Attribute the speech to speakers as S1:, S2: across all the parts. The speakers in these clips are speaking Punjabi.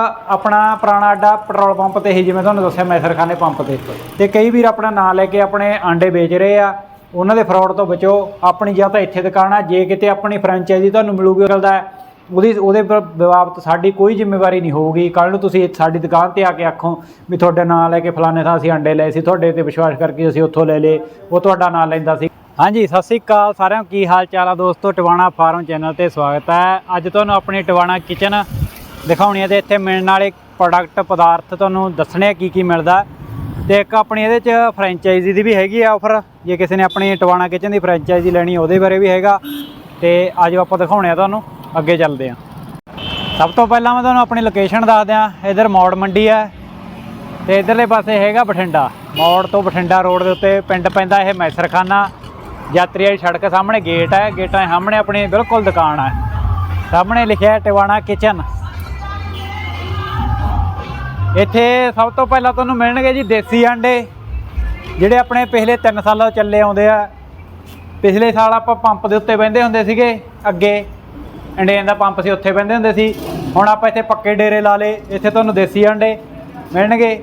S1: ਆਪਣਾ ਪੁਰਾਣਾ ਅੱਡਾ ਪੈਟਰੋਲ ਪੰਪ ਤੇ ਹੀ, ਜਿਵੇਂ ਤੁਹਾਨੂੰ ਦੱਸਿਆ, ਮੈਸਰਖਾਨੇ ਪੰਪ ਤੇ। ਤੇ ਕਈ ਵੀਰ ਆਪਣਾ ਨਾਂ ਲੈ ਕੇ ਆਪਣੇ ਆਂਡੇ ਵੇਚ ਰਹੇ ਆ। ਉਹਨਾਂ ਦੇ ਫਰਾਡ ਤੋਂ ਬਚੋ। ਆਪਣੀ ਜਾਂ ਤਾਂ ਇੱਥੇ ਦੁਕਾਨ ਆ। ਜੇ ਕਿਤੇ ਆਪਣੀ ਫਰੈਂਚਾਈਜ਼ੀ ਤੁਹਾਨੂੰ ਮਿਲੂਗੀ ਚੱਲਦਾ ਹੈ ਉਹਦੀ, ਉਹਦੇ ਪਰ ਬਾਬਤ ਸਾਡੀ ਕੋਈ ਜ਼ਿੰਮੇਵਾਰੀ ਨਹੀਂ ਹੋਊਗੀ। ਕੱਲ ਨੂੰ ਤੁਸੀਂ ਸਾਡੀ ਦੁਕਾਨ ਤੇ ਆ ਕੇ ਆਖੋ ਵੀ ਤੁਹਾਡੇ ਨਾਂ ਲੈ ਕੇ ਫਲਾਣੇ ਥਾਂ ਅਸੀਂ ਅੰਡੇ ਲਏ ਸੀ, ਤੁਹਾਡੇ ਤੇ ਵਿਸ਼ਵਾਸ ਕਰਕੇ ਅਸੀਂ ਉੱਥੋਂ ਲੈ ਲਏ। ਉਹ ਤੁਹਾਡਾ ਨਾਂ ਲੈਂਦਾ ਸੀ। ਹਾਂਜੀ, ਸਤਿ ਸ੍ਰੀ ਅਕਾਲ ਸਾਰਿਆਂ ਨੂੰ। ਕੀ ਹਾਲ ਚਾਲ ਆ ਦੋਸਤੋ? ਟਵਾਣਾ ਫਾਰਮ ਚੈਨਲ ਤੇ ਸਵਾਗਤ ਹੈ। ਅੱਜ ਤੁਹਾਨੂੰ ਆਪਣੀ ਟਵਾਣਾ ਕਿਚਨ ਦਿਖਾਉਣੀ ਹੈ ਤੇ ਇੱਥੇ ਮਿਲਣ ਵਾਲੇ ਪ੍ਰੋਡਕਟ ਪਦਾਰਥ ਤੁਹਾਨੂੰ ਦੱਸਣੇ ਕੀ ਕੀ ਮਿਲਦਾ। ਤੇ ਇੱਕ ਆਪਣੀ ਇਹਦੇ ਚ ਫਰੈਂਚਾਈਜ਼ੀ ਦੀ ਵੀ ਹੈਗੀ ਆ ਆਫਰ ਜੇ ਕਿਸੇ ਨੇ ਆਪਣੀ ਟਵਾਣਾ ਕਿਚਨ ਦੀ ਫਰੈਂਚਾਈਜ਼ੀ ਲੈਣੀ, ਉਹਦੇ ਬਾਰੇ ਵੀ ਹੈਗਾ। ਤੇ ਆਜੋ ਆਪਾਂ ਦਿਖਾਉਣੇ ਆ ਤੁਹਾਨੂੰ, ਅੱਗੇ ਚੱਲਦੇ ਆ। ਸਭ ਤੋਂ ਪਹਿਲਾਂ ਮੈਂ ਤੁਹਾਨੂੰ ਆਪਣੀ ਲੋਕੇਸ਼ਨ ਦੱਸ ਦਿਆਂ। ਇਧਰ ਮੌੜ ਮੰਡੀ ਹੈ। ਤੇ ਇਧਰਲੇ ਪਾਸੇ ਹੈਗਾ ਬਠਿੰਡਾ। ਮੌੜ ਤੋਂ ਬਠਿੰਡਾ ਰੋਡ ਦੇ ਉੱਤੇ ਪਿੰਡ ਪੈਂਦਾ ਇਹ ਮੈਸਰਖਾਨਾ। ਯਾਤਰੀ ਵਾਲੀ ਸੜਕ ਸਾਹਮਣੇ ਗੇਟ ਹੈ। ਗੇਟਾਂ ਸਾਹਮਣੇ ਆਪਣੀ ਬਿਲਕੁਲ ਦੁਕਾਨ ਹੈ। ਸਾਹਮਣੇ ਲਿਖਿਆ ਟਿਵਾਣਾ ਕਿਚਨ ਇੱਥੇ ਸਭ ਤੋਂ ਪਹਿਲਾਂ ਤੁਹਾਨੂੰ ਮਿਲਣਗੇ ਜੀ ਦੇਸੀ ਆਂਡੇ, ਜਿਹੜੇ ਆਪਣੇ ਪਿਛਲੇ 3 ਸਾਲਾਂ ਤੋਂ ਚੱਲੇ ਆਉਂਦੇ ਆ। ਪਿਛਲੇ ਸਾਲ ਆਪਾਂ ਪੰਪ ਦੇ ਉੱਤੇ ਬਹਿੰਦੇ ਹੁੰਦੇ ਸੀਗੇ, ਅੱਗੇ ਇੰਡੀਅਨ ਦਾ ਪੰਪ ਸੀ, ਉੱਥੇ ਬਹਿੰਦੇ ਹੁੰਦੇ ਸੀ। ਹੁਣ ਆਪਾਂ ਇੱਥੇ ਪੱਕੇ ਡੇਰੇ ਲਾ ਲਏ, ਇੱਥੇ ਤੁਹਾਨੂੰ ਦੇਸੀ ਆਂਡੇ ਮਿਲਣਗੇ।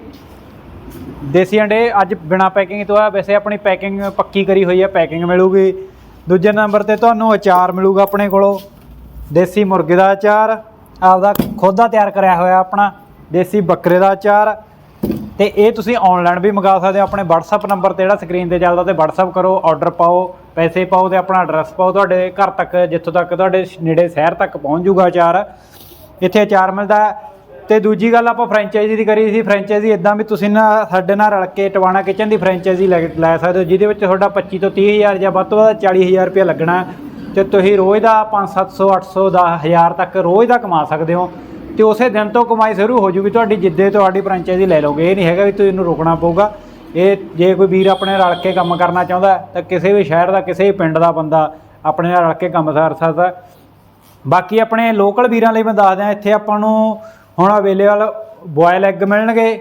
S1: ਦੇਸੀ ਅੰਡੇ ਅੱਜ ਬਿਨਾ ਪੈਕਿੰਗ ਤੋਂ ਆ, ਵੈਸੇ ਆਪਣੀ ਪੈਕਿੰਗ ਪੱਕੀ ਕਰੀ ਹੋਈ ਹੈ ਪੈਕਿੰਗ ਮਿਲੂਗੀ। ਦੂਜੇ ਨੰਬਰ ਤੇ ਤੁਹਾਨੂੰ ਅਚਾਰ ਮਿਲੂਗਾ ਆਪਣੇ ਕੋਲੋਂ। ਦੇਸੀ ਮੁਰਗੇ ਦਾ ਅਚਾਰ, ਆਪਦਾ ਖੁਦ ਦਾ ਤਿਆਰ ਕਰਿਆ ਹੋਇਆ ਆਪਣਾ। ਦੇਸੀ ਬੱਕਰੇ ਦਾ ਅਚਾਰ ਤੇ ਇਹ ਤੁਸੀਂ ਆਨਲਾਈਨ ਵੀ ਮੰਗਾ ਸਕਦੇ ਹੋ। ਆਪਣੇ WhatsApp ਨੰਬਰ ਤੇ ਜਿਹੜਾ ਸਕਰੀਨ ਤੇ ਚੱਲਦਾ, ਤੇ WhatsApp ਕਰੋ ਆਰਡਰ ਪਾਓ, ਪੈਸੇ ਪਾਓ ਤੇ ਆਪਣਾ ਐਡਰੈਸ ਪਾਓ। ਤੁਹਾਡੇ ਘਰ ਤੱਕ, ਜਿੱਥੋਂ ਤੱਕ ਤੁਹਾਡੇ ਨੇੜੇ ਸ਼ਹਿਰ ਤੱਕ ਪਹੁੰਚ ਜੂਗਾ ਅਚਾਰ ਇੱਥੇ ਅਚਾਰ ਮਿਲਦਾ ਹੈ। ਤੇ ਦੂਜੀ ਗੱਲ ਆਪਾਂ ਫਰੈਂਚਾਈਜ਼ੀ ਦੀ ਕਰੀ ਸੀ। ਫਰੈਂਚਾਈਜ਼ੀ ਇਦਾਂ ਵੀ ਤੁਸੀਂ ਨਾ, ਸਾਡੇ ਨਾਲ ਰਲ ਕੇ ਟਵਾਣਾ ਕਿਚਨ ਦੀ ਫਰੈਂਚਾਈਜ਼ੀ ਲੈ ਲੈ ਸਕਦੇ ਹੋ। ਜਿਹਦੇ ਵਿੱਚ ਤੁਹਾਡਾ 25 ਤੋਂ 30000 ਜਾਂ ਵੱਧ ਤੋਂ ਵੱਧ 40000 ਰੁਪਏ ਲੱਗਣਾ ਹੈ। ਤੇ ਤੁਸੀਂ ਰੋਜ਼ ਦਾ 5 700 800 ਦਾ 1000 ਤੱਕ ਰੋਜ਼ ਦਾ ਕਮਾ ਸਕਦੇ ਹੋ। ਤੇ ਉਸੇ ਦਿਨ ਤੋਂ ਕਮਾਈ ਸ਼ੁਰੂ ਹੋ ਜੂਗੀ। ਤੁਹਾਡੀ ਜਿੱਦੇ ਤੁਹਾਡੀ ਫਰੈਂਚਾਈਜ਼ੀ ਲੈ ਲਓਗੇ। ਇਹ ਨਹੀਂ ਹੈਗਾ ਵੀ ਤੁਸੀਂ ਇਹਨੂੰ ਰੁਕਣਾ ਪਊਗਾ। ਇਹ ਜੇ ਕੋਈ ਵੀਰ ਆਪਣੇ ਰਲ ਕੇ ਕੰਮ ਕਰਨਾ ਚਾਹੁੰਦਾ ਤਾਂ ਕਿਸੇ ਵੀ ਸ਼ਹਿਰ ਦਾ, ਕਿਸੇ ਵੀ ਪਿੰਡ ਦਾ ਬੰਦਾ ਆਪਣੇ ਨਾਲ ਰਲ ਕੇ ਕੰਮ ਕਰ ਸਕਦਾ ਬਾਕੀ ਆਪਣੇ ਲੋਕਲ ਵੀਰਾਂ ਲਈ ਮੈਂ ਦੱਸ ਦਿਆਂ ਇੱਥੇ ਆਪਾਂ ਨੂੰ ਹੁਣ ਅਵੇਲੇਬਲ ਬੋਇਲ ਐਗ ਮਿਲਣਗੇ।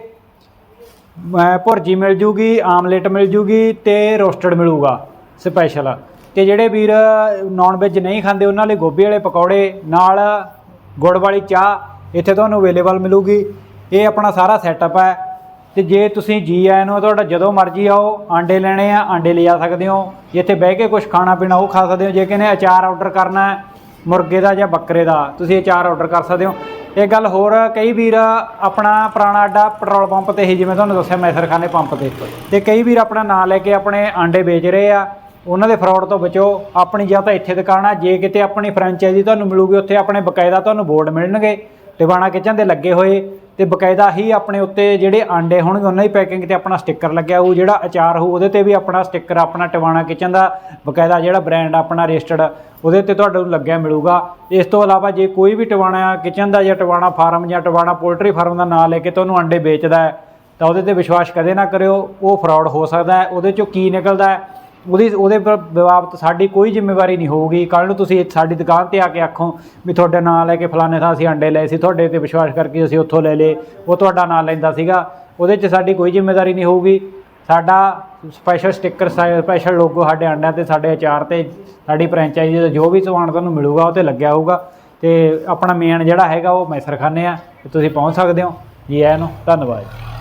S1: ਭੁਰਜੀ ਮਿਲ ਜੂਗੀ, ਆਮਲੇਟ ਮਿਲ ਜੂਗੀ ਤੇ ਰੋਸਟਡ ਮਿਲੂਗਾ ਸਪੈਸ਼ਲ ਤੇ ਜਿਹੜੇ ਵੀਰ ਨਾਨ ਵੈਜ ਨਹੀਂ ਖਾਂਦੇ, ਉਹਨਾਂ ਲਈ ਗੋਭੀ ਵਾਲੇ ਪਕੌੜੇ, ਨਾਲ ਗੁੜ ਵਾਲੀ ਚਾਹ ਇੱਥੇ ਤੁਹਾਨੂੰ ਅਵੇਲੇਬਲ ਮਿਲੂਗੀ। ਇਹ ਆਪਣਾ ਸਾਰਾ ਸੈਟਅਪ ਹੈ। ਤੇ ਜੇ ਤੁਸੀਂ ਜੀ ਆਏ ਨੂੰ ਤੁਹਾਡਾ ਜਦੋਂ ਮਰਜ਼ੀ ਆਓ, ਆਂਡੇ ਲੈਣੇ ਆ, ਆਂਡੇ ਲਿਆ ਸਕਦੇ ਹੋ। ਜੇ ਇੱਥੇ ਬਹਿ ਕੇ ਕੁਝ ਖਾਣਾ ਪੀਣਾ ਉਹ ਖਾ ਸਕਦੇ ਹੋ। ਜੇ ਕਿਨੇ ਅਚਾਰ ਆਰਡਰ ਕਰਨਾ ਹੈ, ਮੁਰਗੇ ਦਾ ਜਾਂ ਬੱਕਰੇ ਦਾ, ਤੁਸੀਂ ਅਚਾਰ ਆਰਡਰ ਕਰ ਸਕਦੇ ਹੋ। ਇਹ ਗੱਲ ਹੋਰ ਕਈ ਵੀਰ ਆਪਣਾ ਪੁਰਾਣਾ ਅੱਡਾ ਪੈਟਰੋਲ ਪੰਪ ਤੇ ਹੀ, ਜਿਵੇਂ ਤੁਹਾਨੂੰ ਦੱਸਿਆ ਮੈਸਰਖਾਨੇ ਪੰਪ ਤੇ। ਤੇ ਕਈ ਵੀਰ ਆਪਣਾ ਨਾਂ ਲੈ ਕੇ ਆਪਣੇ ਆਂਡੇ ਵੇਚ ਰਹੇ ਆ। ਉਹਨਾਂ ਦੇ ਫਰਾਡ ਤੋਂ ਬਚੋ। ਆਪਣੀ ਜਾਂ ਤਾਂ ਇੱਥੇ ਦੁਕਾਨ ਆ। ਜੇ ਕਿਤੇ ਆਪਣੀ ਫਰੈਂਚਾਈਜ਼ੀ ਤੁਹਾਨੂੰ ਮਿਲੂਗੀ, ਉੱਥੇ ਆਪਣੇ ਬਕਾਇਦਾ ਤੁਹਾਨੂੰ ਬੋਰਡ ਮਿਲਣਗੇ। ਟਿਵਾਣਾ ਕਿਚਨ ਦੇ ਲੱਗੇ ਹੋਏ ਤੇ ਬਕਾਇਦਾ ਹੀ ਆਪਣੇ ਉੱਤੇ ਜਿਹੜੇ ਆਂਡੇ ਹੋਣਗੇ ਉਹਨਾਂ ਦੀ ਪੈਕਿੰਗ ਤੇ ਆਪਣਾ ਸਟicker ਲੱਗਿਆ ਹੋਊ, ਜਿਹੜਾ ਅਚਾਰ ਹੋਊ, ਉਹਦੇ ਤੇ ਵੀ ਆਪਣਾ ਸਟicker, ਆਪਣਾ ਟਿਵਾਣਾ ਕਿਚਨ ਦਾ ਬਕਾਇਦਾ ਜਿਹੜਾ ਬ੍ਰਾਂਡ ਆਪਣਾ ਰਜਿਸਟਰਡ ਉਹਦੇ ਤੇ ਤੁਹਾਨੂੰ ਲੱਗਿਆ ਮਿਲੂਗਾ। ਇਸ ਤੋਂ ਇਲਾਵਾ ਜੇ ਕੋਈ ਵੀ ਟਿਵਾਣਾ ਕਿਚਨ ਦਾ ਜਾਂ ਟਿਵਾਣਾ ਫਾਰਮ ਜਾਂ ਟਿਵਾਣਾ ਪੋਲਟਰੀ ਫਾਰਮ ਦਾ ਨਾਮ ਲੈ ਕੇ ਤੁਹਾਨੂੰ ਆਂਡੇ ਵੇਚਦਾ ਹੈ, ਤਾਂ ਉਹਦੇ ਤੇ ਵਿਸ਼ਵਾਸ ਕਦੇ ਨਾ ਕਰਿਓ, ਉਹ ਫਰਾਡ ਹੋ ਸਕਦਾ ਹੈ, ਉਹਦੇ ਚੋਂ ਕੀ ਨਿਕਲਦਾ ਹੈ? ਉਹਦੀ ਉਹਦੇ ਪਰ ਬਾਬਤ ਸਾਡੀ ਕੋਈ ਜ਼ਿੰਮੇਵਾਰੀ ਨਹੀਂ ਹੋਊਗੀ। ਕੱਲ ਨੂੰ ਤੁਸੀਂ ਸਾਡੀ ਦੁਕਾਨ ਤੇ ਆ ਕੇ ਆਖੋ ਵੀ ਤੁਹਾਡੇ ਨਾਂ ਲੈ ਕੇ ਫਲਾਣੇ ਥਾਂ ਅਸੀਂ ਅੰਡੇ ਲਏ ਸੀ, ਤੁਹਾਡੇ ਤੇ ਵਿਸ਼ਵਾਸ ਕਰਕੇ ਅਸੀਂ ਉੱਥੋਂ ਲੈ ਲਏ, ਉਹ ਤੁਹਾਡਾ ਨਾਂ ਲੈਂਦਾ ਸੀਗਾ। ਉਹਦੇ 'ਚ ਸਾਡੀ ਕੋਈ ਜ਼ਿੰਮੇਵਾਰੀ ਨਹੀਂ ਹੋਊਗੀ। ਸਾਡਾ ਸਪੈਸ਼ਲ ਸਟicker ਸਪੈਸ਼ਲ ਲੋਗੋ ਸਾਡੇ ਅੰਡਿਆਂ ਤੇ, ਸਾਡੇ ਅਚਾਰ ਤੇ, ਸਾਡੀ ਫਰੈਂਚਾਈਜ਼ੀ ਦਾ ਜੋ ਵੀ ਸਮਾਨ ਤੁਹਾਨੂੰ ਮਿਲੂਗਾ, ਉਹ ਤੇ ਲੱਗਿਆ ਹੋਊਗਾ। ਤੇ ਆਪਣਾ ਮੇਨ ਜਿਹੜਾ ਹੈਗਾ, ਉਹ ਮੈਸਰਖਾਨੇ ਆ। ਤੇ ਤੁਸੀਂ ਪਹੁੰਚ ਸਕਦੇ ਹੋ। ਜੀ ਆਇਆਂ ਨੂੰ ਧੰਨਵਾਦ।